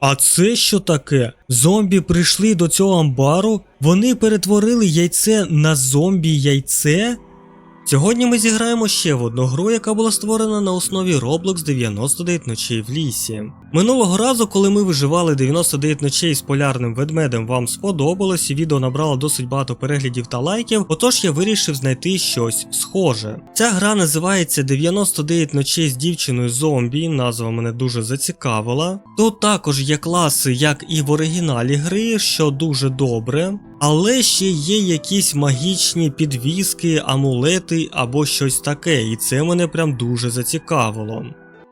А це що таке? Зомбі прийшли до цього амбару, вони перетворили яйце на зомбі яйце? Сьогодні ми зіграємо ще в одну гру, яка була створена на основі Roblox 99 ночей в лісі. Минулого разу, коли ми виживали 99 ночей з полярним ведмедем, вам сподобалось і відео набрало досить багато переглядів та лайків, отож я вирішив знайти щось схоже. Ця гра називається 99 ночей з дівчиною зомбі, назва мене дуже зацікавила. Тут також є класи, як і в оригіналі гри, що дуже добре. Але ще є якісь магічні підвіски, амулети або щось таке, і це мене прям дуже зацікавило.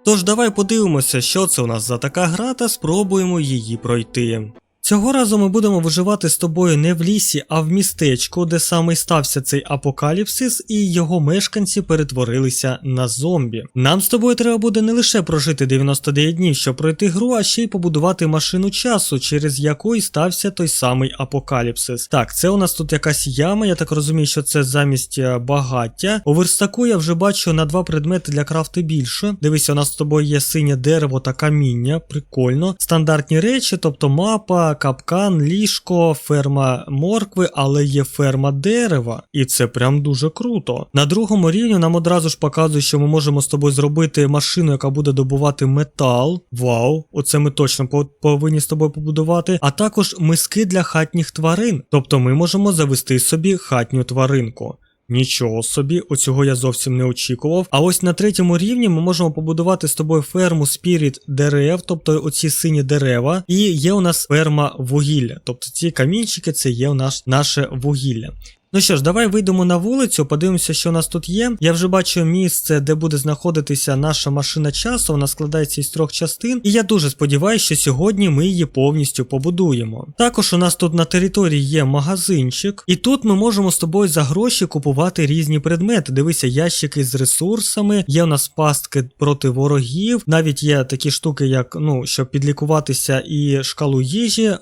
Тож давай подивимося, що це у нас за така гра, та спробуємо її пройти. Цього разу ми будемо виживати з тобою не в лісі, а в містечку, де саме стався цей апокаліпсис, і його мешканці перетворилися на зомбі. Нам з тобою треба буде не лише прожити 99 днів, щоб пройти гру, а ще й побудувати машину часу, через яку і стався той самий апокаліпсис. Так, це у нас тут якась яма, я так розумію, що це замість е, багаття. У верстаку я вже бачу на два предмети для крафти більше. Дивися, у нас з тобою є синє дерево та каміння, прикольно. Стандартні речі, тобто мапа капкан, ліжко, ферма моркви, але є ферма дерева, і це прям дуже круто. На другому рівні нам одразу ж показують, що ми можемо з тобою зробити машину, яка буде добувати метал. Вау, оце ми точно повинні з тобою побудувати. А також миски для хатніх тварин. Тобто ми можемо завести собі хатню тваринку. Нічого собі, оцього я зовсім не очікував. А ось на третьому рівні ми можемо побудувати з тобою ферму спіріт дерев, тобто оці сині дерева, і є у нас ферма вугілля. Тобто ці камінчики це є у нас наше вугілля. Ну що ж, давай вийдемо на вулицю, подивимося, що у нас тут є. Я вже бачу місце, де буде знаходитися наша машина часу. Вона складається із трьох частин, і я дуже сподіваюся, що сьогодні ми її повністю побудуємо. Також у нас тут на території є магазинчик, і тут ми можемо з тобою за гроші купувати різні предмети. Дивися, ящики з ресурсами, є у нас пастки проти ворогів. Навіть є такі штуки, як ну, щоб підлікуватися і шкалу їжі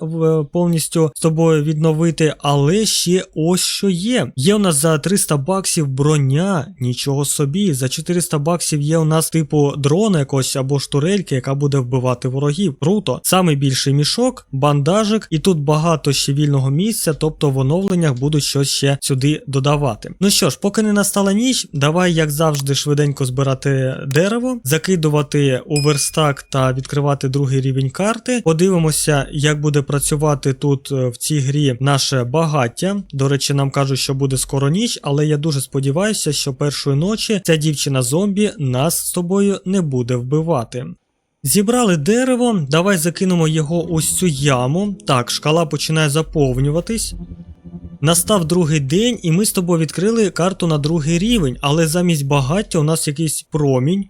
повністю з тобою відновити. Але ще ось що є. Є у нас за 300 баксів броня, нічого собі. За 400 баксів є у нас типу дрона якогось або штурельки, яка буде вбивати ворогів. Круто. Самий більший мішок, бандажик, і тут багато ще вільного місця, тобто в оновленнях будуть щось ще сюди додавати. Ну що ж, поки не настала ніч, давай, як завжди, швиденько збирати дерево, закидувати у верстак та відкривати другий рівень карти. Подивимося, як буде працювати тут е, в цій грі наше багаття. До речі, нам кажуть, що буде скоро ніч, але я дуже сподіваюся, що першої ночі ця дівчина зомбі нас з тобою не буде вбивати. Зібрали дерево, давай закинемо його ось цю яму. Так, шкала починає заповнюватись. Настав другий день, і ми з тобою відкрили карту на другий рівень, але замість багаття у нас якийсь промінь.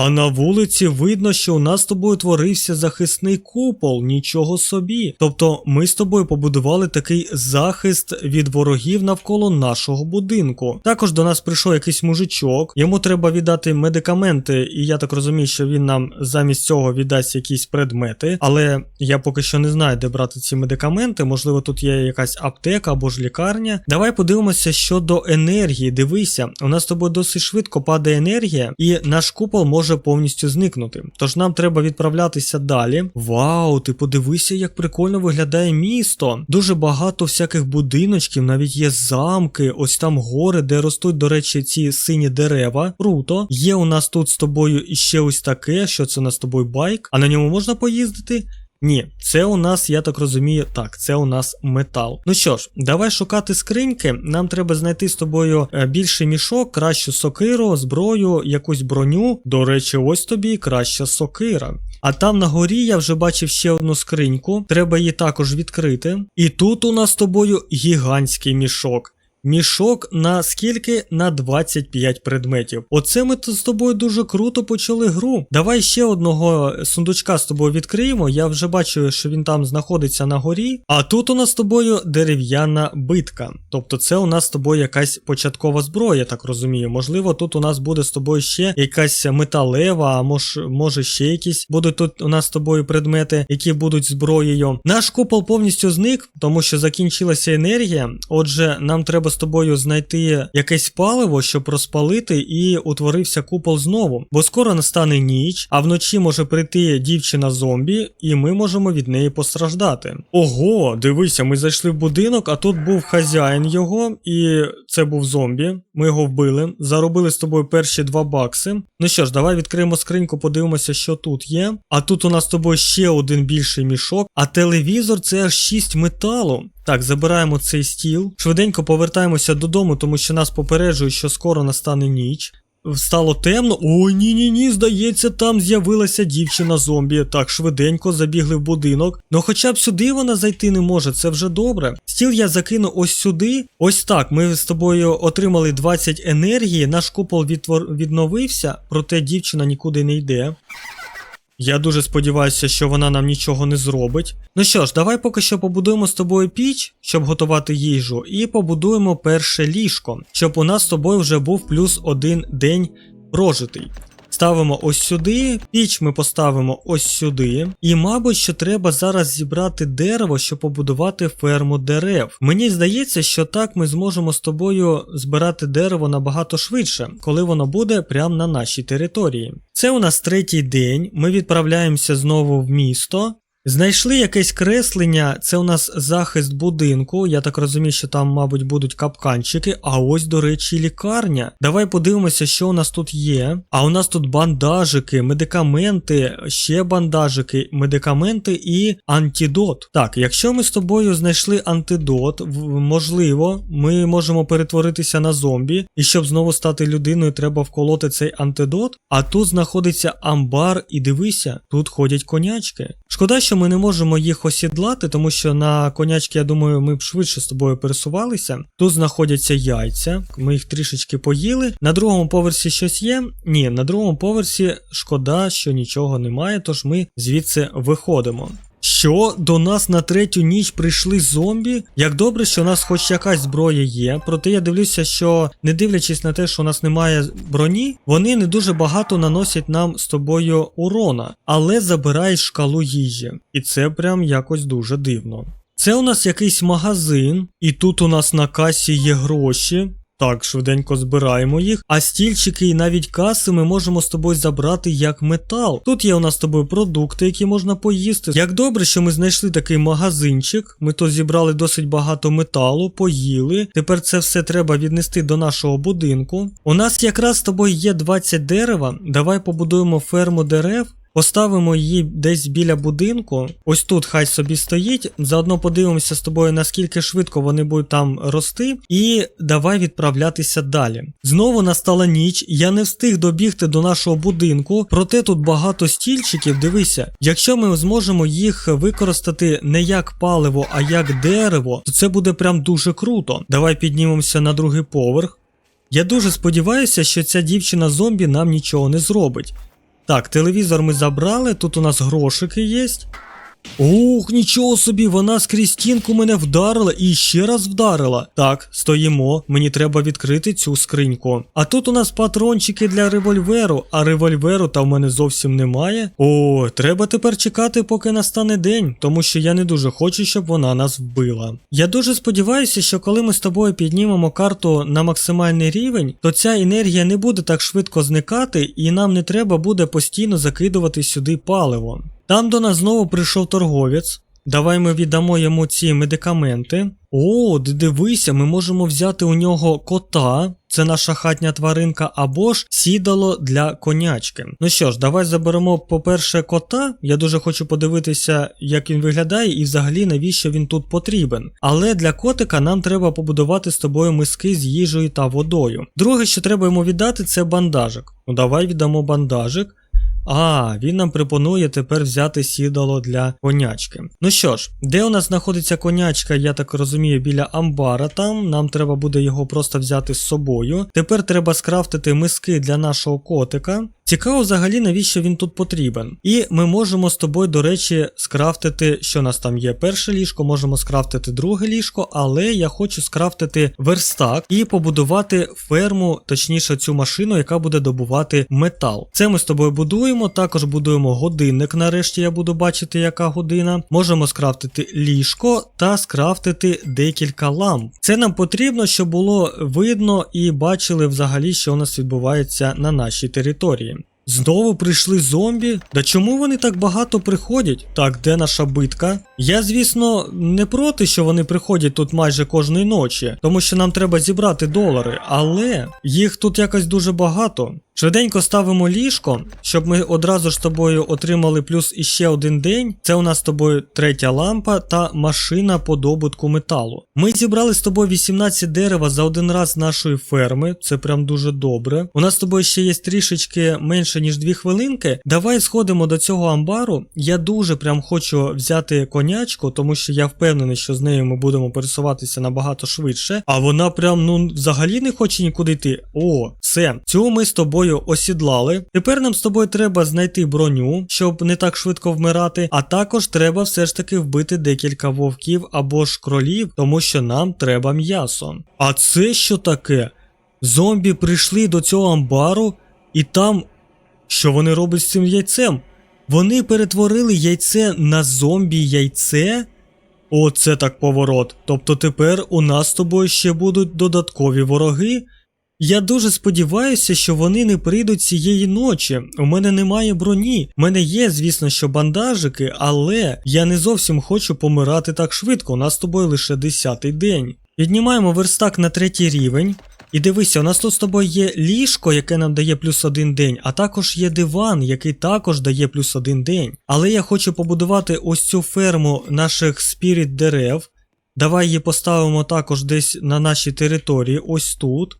А на вулиці видно, що у нас з тобою творився захисний купол, нічого собі. Тобто ми з тобою побудували такий захист від ворогів навколо нашого будинку. Також до нас прийшов якийсь мужичок, йому треба віддати медикаменти, і я так розумію, що він нам замість цього віддасть якісь предмети. Але я поки що не знаю, де брати ці медикаменти. Можливо, тут є якась аптека або ж лікарня. Давай подивимося щодо енергії. Дивися, у нас з тобою досить швидко падає енергія, і наш купол може повністю зникнути. Тож нам треба відправлятися далі. Вау, ти подивися, як прикольно виглядає місто. Дуже багато всяких будиночків, навіть є замки, ось там гори, де ростуть, до речі, ці сині дерева. Круто. Є у нас тут з тобою іще ось таке, що це у нас з тобою байк, а на ньому можна поїздити? Ні, це у нас, я так розумію, так, це у нас метал. Ну що ж, давай шукати скриньки. Нам треба знайти з тобою е, більший мішок, кращу сокиру, зброю, якусь броню. До речі, ось тобі краща сокира. А там на горі я вже бачив ще одну скриньку. Треба її також відкрити. І тут у нас з тобою гігантський мішок. Мішок на скільки? На 25 предметів. Оце ми з тобою дуже круто почали гру. Давай ще одного сундучка з тобою відкриємо. Я вже бачу, що він там знаходиться на горі. А тут у нас з тобою дерев'яна битка. Тобто це у нас з тобою якась початкова зброя, так розумію. Можливо, тут у нас буде з тобою ще якась металева, а мож, може ще якісь будуть тут у нас з тобою предмети, які будуть зброєю. Наш купол повністю зник, тому що закінчилася енергія. Отже, нам треба тобою знайти якесь паливо, щоб розпалити, і утворився купол знову. Бо скоро настане ніч, а вночі може прийти дівчина зомбі, і ми можемо від неї постраждати. Ого, дивися, ми зайшли в будинок, а тут був хазяїн його, і це був зомбі. Ми його вбили, заробили з тобою перші два бакси. Ну що ж, давай відкриємо скриньку, подивимося, що тут є. А тут у нас з тобою ще один більший мішок, а телевізор це аж 6 металу. Так, забираємо цей стіл. Швиденько повертаємося додому, тому що нас попереджують, що скоро настане ніч. Стало темно. Ой, ні, ні, ні, здається, там з'явилася дівчина зомбі. Так, швиденько забігли в будинок. Ну хоча б сюди вона зайти не може, це вже добре. Стіл я закину ось сюди. Ось так. Ми з тобою отримали 20 енергії, наш купол відтвор... відновився, проте дівчина нікуди не йде. Я дуже сподіваюся, що вона нам нічого не зробить. Ну що ж, давай поки що побудуємо з тобою піч, щоб готувати їжу, і побудуємо перше ліжко, щоб у нас з тобою вже був плюс один день прожитий. Ставимо ось сюди, піч ми поставимо ось сюди. І, мабуть, що треба зараз зібрати дерево, щоб побудувати ферму дерев. Мені здається, що так ми зможемо з тобою збирати дерево набагато швидше, коли воно буде прямо на нашій території. Це у нас третій день. Ми відправляємося знову в місто. Знайшли якесь креслення, це у нас захист будинку. Я так розумію, що там, мабуть, будуть капканчики. А ось, до речі, лікарня. Давай подивимося, що у нас тут є. А у нас тут бандажики, медикаменти, ще бандажики, медикаменти і антидот. Так, якщо ми з тобою знайшли антидот, можливо, ми можемо перетворитися на зомбі, і щоб знову стати людиною, треба вколоти цей антидот. А тут знаходиться амбар, і дивися, тут ходять конячки. Шкода, що ми не можемо їх осідлати, тому що на конячки, я думаю, ми б швидше з тобою пересувалися. Тут знаходяться яйця, ми їх трішечки поїли. На другому поверсі щось є? Ні, на другому поверсі шкода, що нічого немає, тож ми звідси виходимо. Що до нас на третю ніч прийшли зомбі? Як добре, що у нас хоч якась зброя є. Проте я дивлюся, що не дивлячись на те, що у нас немає броні, вони не дуже багато наносять нам з тобою урона, але забирають шкалу їжі. І це прям якось дуже дивно. Це у нас якийсь магазин, і тут у нас на касі є гроші. Так, швиденько збираємо їх. А стільчики і навіть каси ми можемо з тобою забрати як метал. Тут є у нас з тобою продукти, які можна поїсти. Як добре, що ми знайшли такий магазинчик. Ми тут зібрали досить багато металу, поїли. Тепер це все треба віднести до нашого будинку. У нас якраз з тобою є 20 дерева. Давай побудуємо ферму дерев. Поставимо її десь біля будинку. Ось тут хай собі стоїть. Заодно подивимося з тобою, наскільки швидко вони будуть там рости. І давай відправлятися далі. Знову настала ніч. Я не встиг добігти до нашого будинку, проте тут багато стільчиків. Дивися, якщо ми зможемо їх використати не як паливо, а як дерево, то це буде прям дуже круто. Давай піднімемося на другий поверх. Я дуже сподіваюся, що ця дівчина зомбі нам нічого не зробить. Так, телевізор ми забрали, тут у нас грошики є. Ух, нічого собі, вона скрізь стінку мене вдарила і ще раз вдарила. Так, стоїмо, мені треба відкрити цю скриньку. А тут у нас патрончики для револьверу, а револьверу та в мене зовсім немає. О, треба тепер чекати, поки настане день, тому що я не дуже хочу, щоб вона нас вбила. Я дуже сподіваюся, що коли ми з тобою піднімемо карту на максимальний рівень, то ця енергія не буде так швидко зникати, і нам не треба буде постійно закидувати сюди паливо. Там до нас знову прийшов торговець. Давай ми віддамо йому ці медикаменти. О, дивися, ми можемо взяти у нього кота, це наша хатня тваринка, або ж сідало для конячки. Ну що ж, давай заберемо, по-перше, кота. Я дуже хочу подивитися, як він виглядає, і взагалі навіщо він тут потрібен. Але для котика нам треба побудувати з тобою миски з їжею та водою. Друге, що треба йому віддати, це бандажик. Ну давай віддамо бандажик. А, він нам пропонує тепер взяти сідало для конячки. Ну що ж, де у нас знаходиться конячка, я так розумію, біля амбара там. Нам треба буде його просто взяти з собою. Тепер треба скрафтити миски для нашого котика. Цікаво взагалі, навіщо він тут потрібен. І ми можемо з тобою, до речі, скрафтити, що у нас там є перше ліжко, можемо скрафтити друге ліжко, але я хочу скрафтити верстак і побудувати ферму, точніше цю машину, яка буде добувати метал. Це ми з тобою будуємо. Також будуємо годинник. Нарешті я буду бачити, яка година. Можемо скрафтити ліжко та скрафтити декілька ламп. Це нам потрібно, щоб було видно і бачили взагалі, що у нас відбувається на нашій території. Знову прийшли зомбі. Да чому вони так багато приходять? Так, де наша битка? Я, звісно, не проти, що вони приходять тут майже кожної ночі, тому що нам треба зібрати долари, але їх тут якось дуже багато. Швиденько ставимо ліжко, щоб ми одразу ж з тобою отримали плюс іще один день. Це у нас з тобою третя лампа та машина по добутку металу. Ми зібрали з тобою 18 дерева за один раз нашої ферми. Це прям дуже добре. У нас з тобою ще є трішечки менше ніж 2 хвилинки. Давай сходимо до цього амбару. Я дуже прям хочу взяти конячку, тому що я впевнений, що з нею ми будемо пересуватися набагато швидше. А вона прям ну взагалі не хоче нікуди йти. О, все, цю ми з тобою осідлали. Тепер нам з тобою треба знайти броню, щоб не так швидко вмирати. А також треба все ж таки вбити декілька вовків або ж кролів, тому що нам треба м'ясо. А це що таке? Зомбі прийшли до цього амбару, і там. Що вони роблять з цим яйцем? Вони перетворили яйце на зомбі яйце? Оце так поворот. Тобто тепер у нас з тобою ще будуть додаткові вороги. Я дуже сподіваюся, що вони не прийдуть цієї ночі. У мене немає броні. У мене є, звісно, що бандажики, але я не зовсім хочу помирати так швидко. У нас з тобою лише 10-й день. Піднімаємо верстак на третій рівень. І дивися, у нас тут з тобою є ліжко, яке нам дає плюс один день, а також є диван, який також дає плюс один день. Але я хочу побудувати ось цю ферму наших спіріт дерев. Давай її поставимо також десь на нашій території, ось тут.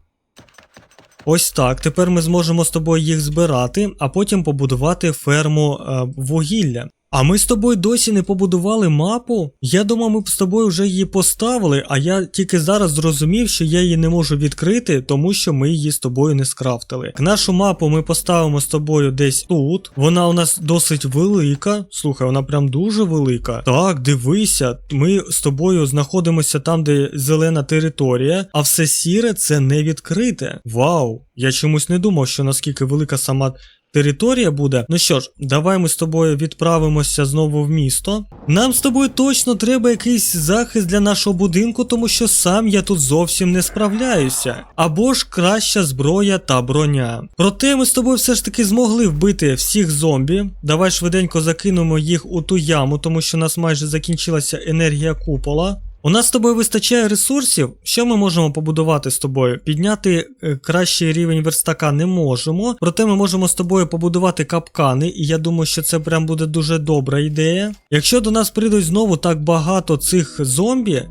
Ось так. Тепер ми зможемо з тобою їх збирати, а потім побудувати ферму е, вугілля. А ми з тобою досі не побудували мапу. Я думав, ми б з тобою вже її поставили, а я тільки зараз зрозумів, що я її не можу відкрити, тому що ми її з тобою не скрафтили. Нашу мапу ми поставимо з тобою десь тут. Вона у нас досить велика. Слухай, вона прям дуже велика. Так, дивися, ми з тобою знаходимося там, де зелена територія, а все сіре це не відкрите. Вау! Я чомусь не думав, що наскільки велика сама територія буде. Ну що ж, давай ми з тобою відправимося знову в місто. Нам з тобою точно треба якийсь захист для нашого будинку, тому що сам я тут зовсім не справляюся. Або ж краща зброя та броня. Проте ми з тобою все ж таки змогли вбити всіх зомбі. Давай швиденько закинемо їх у ту яму, тому що у нас майже закінчилася енергія купола. У нас з тобою вистачає ресурсів. Що ми можемо побудувати з тобою? Підняти е, кращий рівень верстака не можемо. Проте ми можемо з тобою побудувати капкани, і я думаю, що це прям буде дуже добра ідея. Якщо до нас прийдуть знову так багато цих зомбі,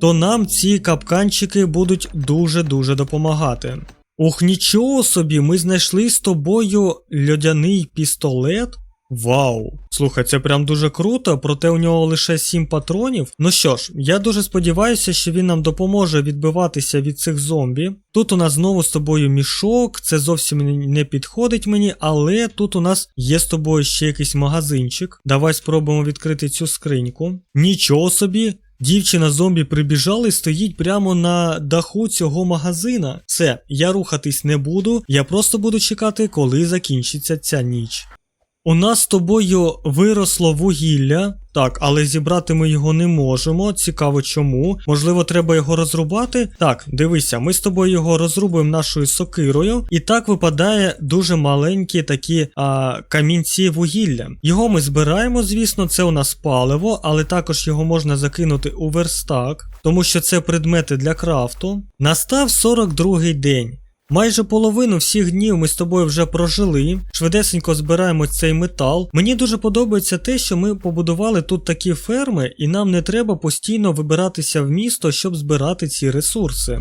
то нам ці капканчики будуть дуже-дуже допомагати. Ух, нічого собі, ми знайшли з тобою льодяний пістолет. Вау! Слухай, це прям дуже круто, проте у нього лише 7 патронів. Ну що ж, я дуже сподіваюся, що він нам допоможе відбиватися від цих зомбі. Тут у нас знову з тобою мішок, це зовсім не підходить мені, але тут у нас є з тобою ще якийсь магазинчик. Давай спробуємо відкрити цю скриньку. Нічого собі! Дівчина зомбі прибіжала і стоїть прямо на даху цього магазина. Все, я рухатись не буду, я просто буду чекати, коли закінчиться ця ніч. У нас з тобою виросло вугілля, так, але зібрати ми його не можемо. Цікаво чому. Можливо, треба його розрубати. Так, дивися, ми з тобою його розрубуємо нашою сокирою, і так випадає дуже маленькі такі а, камінці вугілля. Його ми збираємо, звісно, це у нас паливо, але також його можна закинути у верстак, тому що це предмети для крафту. Настав 42-й день. Майже половину всіх днів ми з тобою вже прожили. Швидесенько збираємо цей метал. Мені дуже подобається те, що ми побудували тут такі ферми, і нам не треба постійно вибиратися в місто, щоб збирати ці ресурси.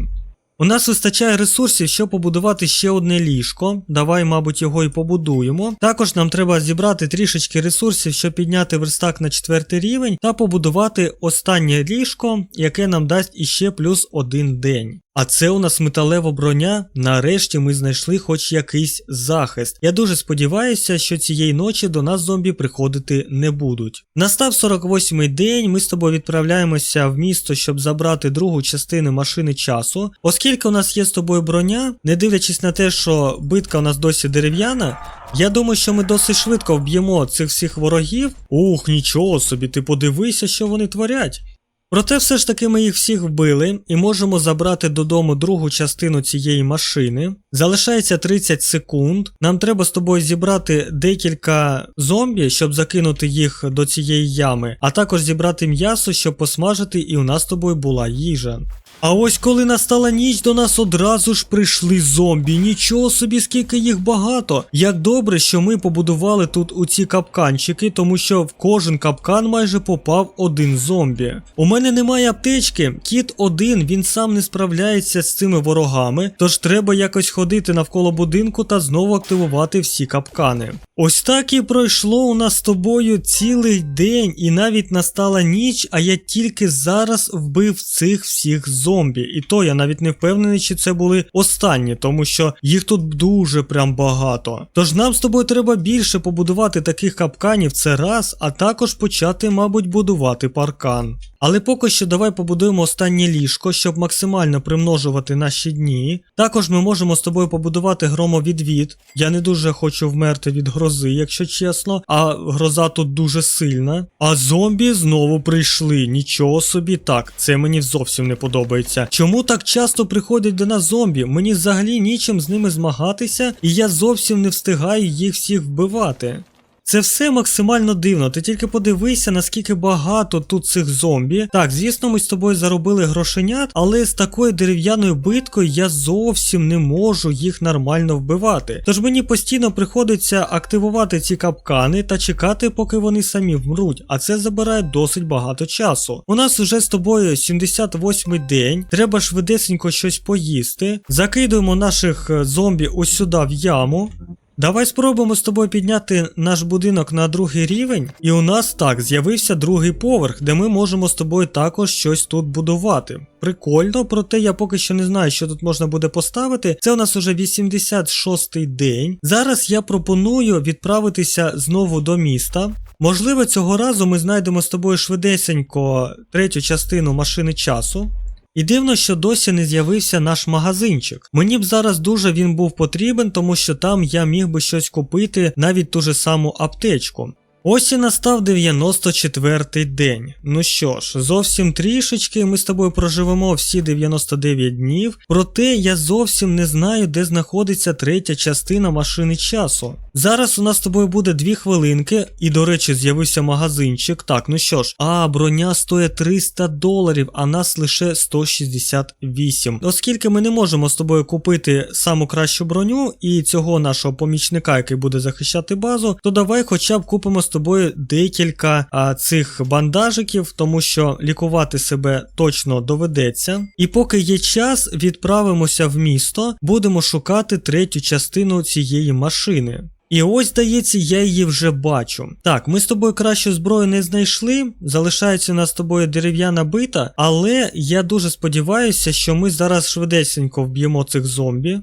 У нас вистачає ресурсів, щоб побудувати ще одне ліжко. Давай, мабуть, його і побудуємо. Також нам треба зібрати трішечки ресурсів, щоб підняти верстак на четвертий рівень, та побудувати останнє ліжко, яке нам дасть іще плюс один день. А це у нас металева броня. Нарешті ми знайшли хоч якийсь захист. Я дуже сподіваюся, що цієї ночі до нас зомбі приходити не будуть. Настав 48-й день. Ми з тобою відправляємося в місто, щоб забрати другу частину машини часу. Оскільки у нас є з тобою броня, не дивлячись на те, що битка у нас досі дерев'яна. Я думаю, що ми досить швидко вб'ємо цих всіх ворогів. Ух, нічого собі, ти подивися, що вони творять. Проте все ж таки ми їх всіх вбили і можемо забрати додому другу частину цієї машини. Залишається 30 секунд. Нам треба з тобою зібрати декілька зомбі, щоб закинути їх до цієї ями, а також зібрати м'ясо, щоб посмажити, і у нас з тобою була їжа. А ось коли настала ніч, до нас одразу ж прийшли зомбі. Нічого собі, скільки їх багато. Як добре, що ми побудували тут у капканчики, тому що в кожен капкан майже попав один зомбі. У мене немає аптечки. Кіт один, він сам не справляється з цими ворогами, тож треба якось ходити навколо будинку та знову активувати всі капкани. Ось так і пройшло у нас з тобою цілий день, і навіть настала ніч, а я тільки зараз вбив цих всіх зомбі. І то я навіть не впевнений, чи це були останні, тому що їх тут дуже прям багато. Тож нам з тобою треба більше побудувати таких капканів це раз, а також почати, мабуть, будувати паркан. Але поки що давай побудуємо останнє ліжко, щоб максимально примножувати наші дні. Також ми можемо з тобою побудувати громовідвід. Я не дуже хочу вмерти від грози, якщо чесно, а гроза тут дуже сильна. А зомбі знову прийшли. Нічого собі так, це мені зовсім не подобається. Чому так часто приходять до нас зомбі? Мені взагалі нічим з ними змагатися, і я зовсім не встигаю їх всіх вбивати. Це все максимально дивно. Ти тільки подивися, наскільки багато тут цих зомбі. Так, звісно, ми з тобою заробили грошенят, але з такою дерев'яною биткою я зовсім не можу їх нормально вбивати. Тож мені постійно приходиться активувати ці капкани та чекати, поки вони самі вмруть, а це забирає досить багато часу. У нас вже з тобою 78 день, треба швидесенько щось поїсти. Закидуємо наших е, зомбі ось сюди в яму. Давай спробуємо з тобою підняти наш будинок на другий рівень, і у нас так з'явився другий поверх, де ми можемо з тобою також щось тут будувати. Прикольно, проте я поки що не знаю, що тут можна буде поставити. Це у нас уже 86-й день. Зараз я пропоную відправитися знову до міста. Можливо, цього разу ми знайдемо з тобою швидесенько третю частину машини часу. І дивно, що досі не з'явився наш магазинчик. Мені б зараз дуже він був потрібен, тому що там я міг би щось купити, навіть ту же саму аптечку. Ось і настав 94-й день. Ну що ж, зовсім трішечки ми з тобою проживемо всі 99 днів, проте я зовсім не знаю, де знаходиться третя частина машини часу. Зараз у нас з тобою буде 2 хвилинки, і, до речі, з'явився магазинчик. Так, ну що ж, а броня стоїть 300 доларів, а нас лише 168. Оскільки ми не можемо з тобою купити саму кращу броню і цього нашого помічника, який буде захищати базу, то давай хоча б купимо з тобою декілька а, цих бандажиків, тому що лікувати себе точно доведеться. І поки є час, відправимося в місто, будемо шукати третю частину цієї машини. І ось, здається, я її вже бачу. Так, ми з тобою кращу зброю не знайшли. Залишається у нас з тобою дерев'яна бита, але я дуже сподіваюся, що ми зараз швидесенько вб'ємо цих зомбі.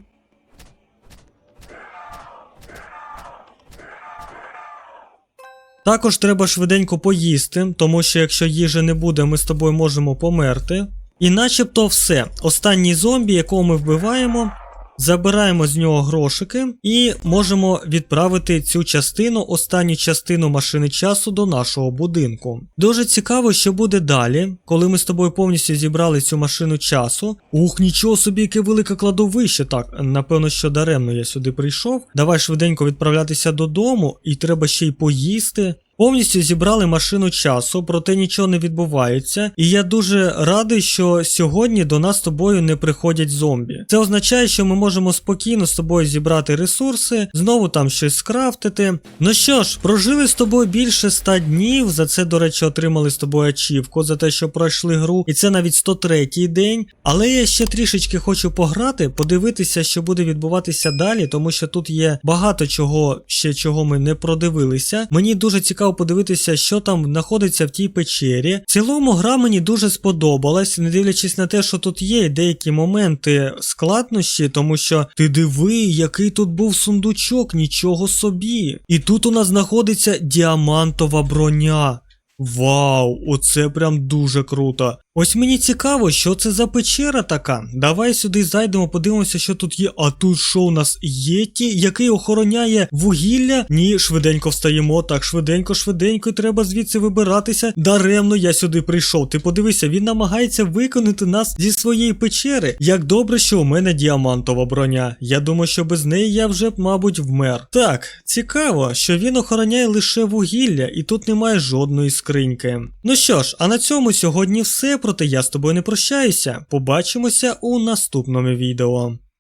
Також треба швиденько поїсти, тому що якщо їжі не буде, ми з тобою можемо померти. І начебто все. Останній зомбі, якого ми вбиваємо, забираємо з нього грошики і можемо відправити цю частину, останню частину машини часу до нашого будинку. Дуже цікаво, що буде далі, коли ми з тобою повністю зібрали цю машину часу. Ух, нічого собі, яке велике кладовище. Так, напевно, що даремно я сюди прийшов. Давай швиденько відправлятися додому, і треба ще й поїсти. Повністю зібрали машину часу, проте нічого не відбувається. І я дуже радий, що сьогодні до нас з тобою не приходять зомбі. Це означає, що ми можемо спокійно з тобою зібрати ресурси, знову там щось скрафтити. Ну що ж, прожили з тобою більше 100 днів. За це, до речі, отримали з тобою ачівку за те, що пройшли гру. І це навіть 103-й день. Але я ще трішечки хочу пограти, подивитися, що буде відбуватися далі, тому що тут є багато чого ще чого ми не продивилися. Мені дуже цікаво цікаво подивитися, що там знаходиться в тій печері. В цілому гра мені дуже сподобалась, не дивлячись на те, що тут є деякі моменти складнощі, тому що ти диви, який тут був сундучок, нічого собі. І тут у нас знаходиться діамантова броня. Вау, оце прям дуже круто. Ось мені цікаво, що це за печера така. Давай сюди зайдемо, подивимося, що тут є. А тут що у нас єті, який охороняє вугілля? Ні, швиденько встаємо. Так, швиденько, швиденько, треба звідси вибиратися. Даремно я сюди прийшов. Ти подивися, він намагається виконати нас зі своєї печери. Як добре, що у мене діамантова броня. Я думаю, що без неї я вже б, мабуть, вмер. Так, цікаво, що він охороняє лише вугілля, і тут немає жодної скриньки. Ну що ж, а на цьому сьогодні все. Проте я з тобою не прощаюся. Побачимося у наступному відео.